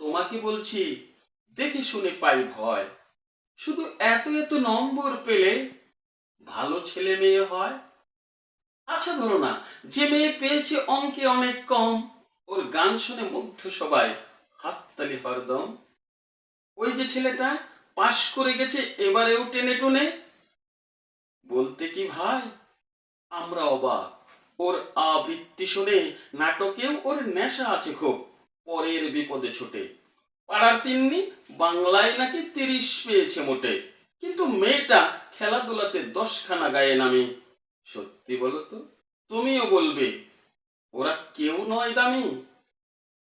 তোমাকে বলছি, দেখে শুনে পাই ভয়। শুধু এত এত নম্বর পেলে ভালো ছেলে মেয়ে হয়? আচ্ছা ধরো না, যে মেয়ে পেয়েছে অঙ্কে অনেক কম, ওর গান শুনে মুগ্ধ সবাই, হাততালি হরদম ওই যে ছেলেটা পাশ করে গেছে, এবারেও টেনে টুনে। বলতে কি ভাই? আমরা অবাক। ওর আবৃত্তি শুনে নাটকেও ওর নেশা আছে খুব। পরের বিপদে ছুটে। পাড়ার তিন্নি বাংলায় নাকি তিরিশ পেয়েছে মোটে। কিন্তু মেয়েটা খেলাধুলাতে দশখানা গায়ে নামে। সত্যি বলো তো, তুমিও বলবে, ওরা কেউ নয় দামি।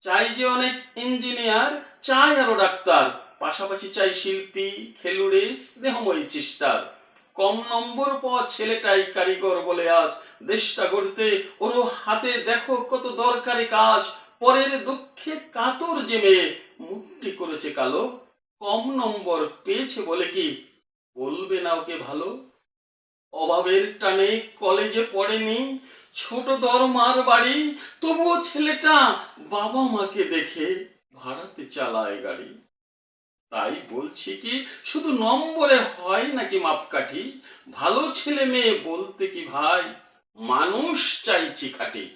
চাই যে অনেক ইঞ্জিনিয়ার, চাই আরও ডাক্তার। পাশাপাশি চাই শিল্পী, খেলুড়ে স্নেহময়ী চেষ্টার কম নম্বর পাওয়া ছেলেটাই কারিগর বলে আজ। দেশটা গড়তে ওর হাতে দেখো কত দরকারি কাজ। পরের দুঃখে কাতর যে মেয়ে মুক্তি করেছে কালো। কম নম্বর পেয়েছে বলে কি? বলবে না ওকে ভালো। অভাবের টানে কলেজে পড়েনি, ছোট দরমার বাড়ি, তবুও ছেলেটা বাবা মাকে দেখে ভাড়াতে চালায় গাড়ি। তাই বলছি কি, শুধু নম্বরে হয় নাকি মাপকাঠি? ভালো ছেলে মেয়ে বলতে কি ভাই? মানুষ চাইছি খাটি